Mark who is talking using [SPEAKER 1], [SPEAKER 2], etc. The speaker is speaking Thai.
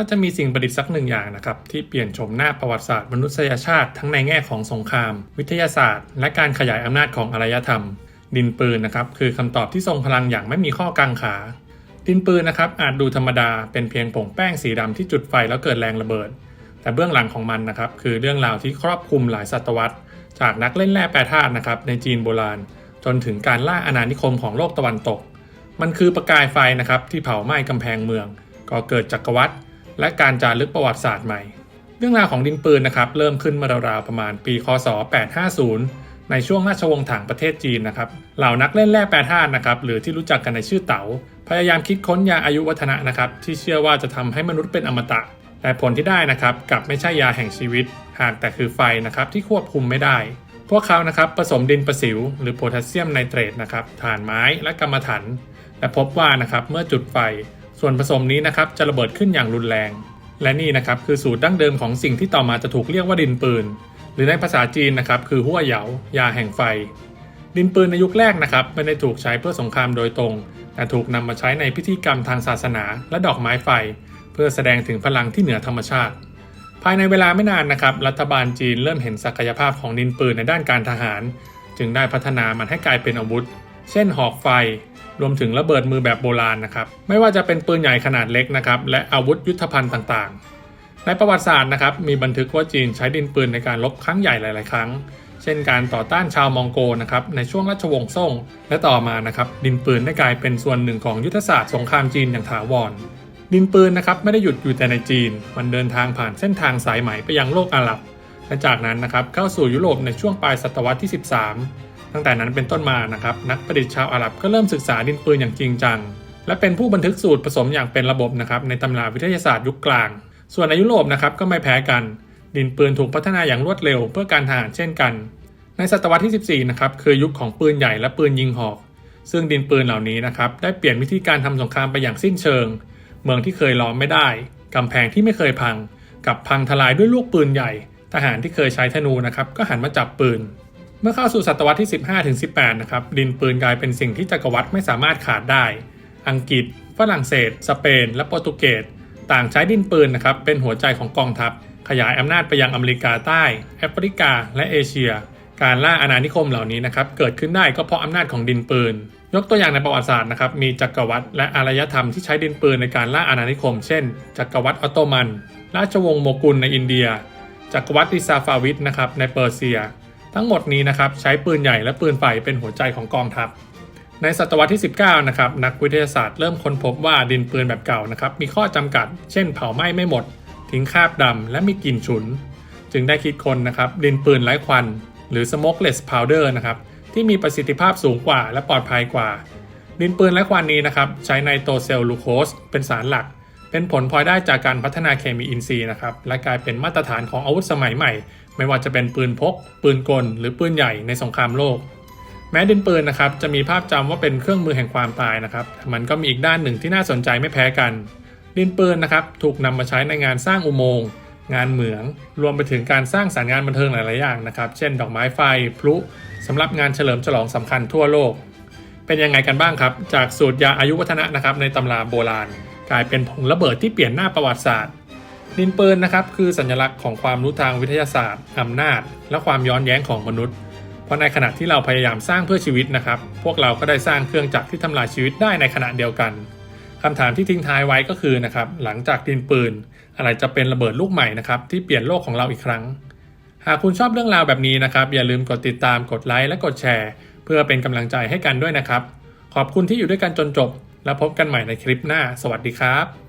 [SPEAKER 1] ถ้าจะมีสิ่งประดิษฐ์สักหนึ่งอย่างนะครับที่เปลี่ยนโฉมหน้าประวัติศาสตร์มนุษยชาติทั้งในแง่ของสงคราม วิทยาศาสตร์ และการขยายอำนาจของอารยธรรม ดินปืนนะครับคือคำตอบที่ทรงพลังอย่างไม่มีข้อกังขา ดินปืนนะครับอาจดูธรรมดาเป็นเพียงผงแป้งสีดำที่จุดไฟแล้วเกิดแรงระเบิด แต่เบื้องหลังของมันนะครับคือเรื่องราวที่ครอบคลุมหลายศตวรรษ จากนักเล่นแร่แปรธาตุนะครับในจีนโบราณ จนถึงการล่าอาณานิคมของโลกตะวันตก มันคือประกายไฟนะครับที่เผาไหม้กำแพงเมืองก่อเกิดจักรวรรดิ และการจารึกประวัติศาสตร์ใหม่ เรื่องราวของดินปืนนะครับเริ่มขึ้นมื่อราวๆประมาณปีคศ 850 ในช่วงราชวงศ์ถังประเทศจีนนะครับเหล่านักเล่นแร่แปรธาตุนะครับหรือที่รู้จักกันในชื่อเต๋าพยายามคิดค้นยาอายุวัฒนะนะครับที่เชื่อว่าจะทำให้มนุษย์เป็นอมตะ แต่ผลที่ได้นะครับกลับไม่ใช่ยาแห่งชีวิต หากแต่คือไฟนะครับที่ควบคุมไม่ได้ พวกเขานะครับผสมดินประสิว หรือโพแทสเซียมไนเตรตนะครับถ่านไม้และกรรมฐานและพบว่านะครับเมื่อจุดไฟ ส่วนผสมนี้นะครับจะระเบิดขึ้นอย่างรุนแรง และนี่นะครับคือสูตรดั้งเดิมของสิ่งที่ต่อมาจะถูกเรียกว่าดินปืน หรือในภาษาจีนนะครับคือหัวเหยายาแห่งไฟ ดินปืนในยุคแรกนะครับไม่ได้ถูกใช้เพื่อสงครามโดยตรง แต่ถูกนำมาใช้ในพิธีกรรมทางศาสนา และดอกไม้ไฟ เพื่อแสดงถึงพลังที่เหนือธรรมชาติ ภายในเวลาไม่นานนะครับรัฐบาลจีนเริ่มเห็นศักยภาพของดินปืนในด้านการทหาร จึงได้พัฒนามันให้กลายเป็นอาวุธ เช่นหอกไฟ รวมถึงระเบิดมือแบบโบราณนะครับ ไม่ว่าจะเป็นปืนใหญ่ขนาดเล็กนะครับ และอาวุธยุทธภัณฑ์ต่างๆ ในประวัติศาสตร์นะครับ มีบันทึกว่าจีนใช้ดินปืนในการรบครั้งใหญ่หลาย ๆ ครั้ง เช่นการต่อต้านชาวมองโกนะครับ ในช่วงราชวงศ์ซ่ง และต่อมานะครับ ดินปืนได้กลายเป็นส่วนหนึ่งของยุทธศาสตร์สงครามจีนอย่างถาวร ดินปืนนะครับไม่ได้หยุดอยู่แต่ในจีน มันเดินทางผ่านเส้นทางสายไหมไปยังโลกอาหรับและจากนั้นนะครับเข้าสู่ยุโรปในช่วงปลายศตวรรษที่ 13 ตั้งแต่นั้นเป็นต้นมานะครับนักประดิษฐ์ชาวอาหรับก็เริ่มศึกษาดินปืนอย่างจริงจัง และเป็นผู้บันทึกสูตรผสมอย่างเป็นระบบนะครับในตำราวิทยาศาสตร์ยุคกลาง ส่วนในยุโรปนะครับก็ไม่แพ้กัน ดินปืนถูกพัฒนาอย่างรวดเร็วเพื่อการทหารเช่นกัน ในศตวรรษที่ 14นะครับคือยุคของปืนใหญ่และปืนยิงหอก ซึ่งดินปืนเหล่านี้นะครับได้เปลี่ยนวิธีการทำสงครามไปอย่างสิ้นเชิง เมืองที่เคยล้อมไม่ได้กำแพงที่ไม่เคยพังกับพังทลายด้วยลูกปืนใหญ่ ทหารที่เคยใช้ธนูนะครับก็หันมาจับปืน เมื่อเข้าสู่ศตวรรษที่ 15-18 นะครับ ดินปืนกลายเป็นสิ่งที่จักรวรรดิไม่สามารถขาดได้ อังกฤษ ฝรั่งเศส สเปน และโปรตุเกส ต่างใช้ดินปืนนะครับ เป็นหัวใจของกองทัพ ขยายอำนาจไปยังอเมริกาใต้ แอฟริกา และเอเชีย การล่าอาณานิคมเหล่านี้นะครับ เกิดขึ้นได้ก็เพราะอำนาจของดินปืน ยกตัวอย่างในประวัติศาสตร์นะครับ มีจักรวรรดิและอารยธรรมที่ใช้ดินปืนในการล่าอาณานิคม เช่น จักรวรรดิออตโตมัน ราชวงศ์โมกุลในอินเดีย จักรวรรดิซาฟาวิดนะครับในเปอร์เซีย ทั้งหมดนี้นะครับใช้ปืนใหญ่และปืนไฟเป็นหัวใจของกองทัพ ในศตวรรษที่ 19 นะครับนักวิทยาศาสตร์เริ่มค้นพบว่าดินปืนแบบเก่านะครับมีข้อจำกัด เช่นเผาไหม้ไม่หมด ทิ้งคราบดำและมีกลิ่นฉุน จึงได้คิดค้นนะครับดินปืนไร้ควัน หรือ smokeless powder นะครับที่มีประสิทธิภาพสูงกว่า และปลอดภัยกว่า ดินปืนไร้ควันนี้นะครับใช้ไนโตรเซลลูโคสเป็นสารหลักเป็นผลพลอยได้จากการพัฒนาเคมีอินทรีย์นะครับ และกลายเป็นมาตรฐานของอาวุธสมัยใหม่ ไม่ว่าจะเป็นปืนพก ปืนกล หรือปืนใหญ่ในสงครามโลก แม้ดินปืนนะครับจะมีภาพจำว่าเป็นเครื่องมือแห่งความตายนะครับมันก็มีอีกด้านหนึ่งที่น่าสนใจไม่แพ้กัน ดินปืนนะครับถูกนำมาใช้ในงานสร้างอุโมงค์งานเหมือง รวมไปถึงการสร้างสรรค์งานบันเทิงหลาย ๆ อย่างนะครับ เช่น ดอกไม้ไฟ พลุสำหรับงานเฉลิมฉลองสำคัญทั่วโลก เป็นยังไงกันบ้างครับ จากสูตรยาอายุวัฒนะนะครับในตำราโบราณ กลายเป็นผงระเบิดที่เปลี่ยนหน้าประวัติศาสตร์ ดินปืนนะครับคือสัญลักษณ์ของความรู้ทางวิทยาศาสตร์อำนาจ และความย้อนแย้งของมนุษย์ เพราะในขณะที่เราพยายามสร้างเพื่อชีวิตนะครับ พวกเราก็ได้สร้างเครื่องจักรที่ทำลายชีวิตได้ในขณะเดียวกันคำถามที่ทิ้งท้ายไว้ก็คือนะครับหลังจากดินปืน อะไรจะเป็นระเบิดลูกใหม่นะครับที่เปลี่ยนโลกของเราอีกครั้ง หากคุณชอบเรื่องราวแบบนี้นะครับ อย่าลืมกดติดตามกดไลค์และกดแชร์ เพื่อเป็นกำลังใจให้กันด้วยนะครับ ขอบคุณที่อยู่ด้วยกันจนจบ แล้วพบกันใหม่ในคลิปหน้า สวัสดีครับ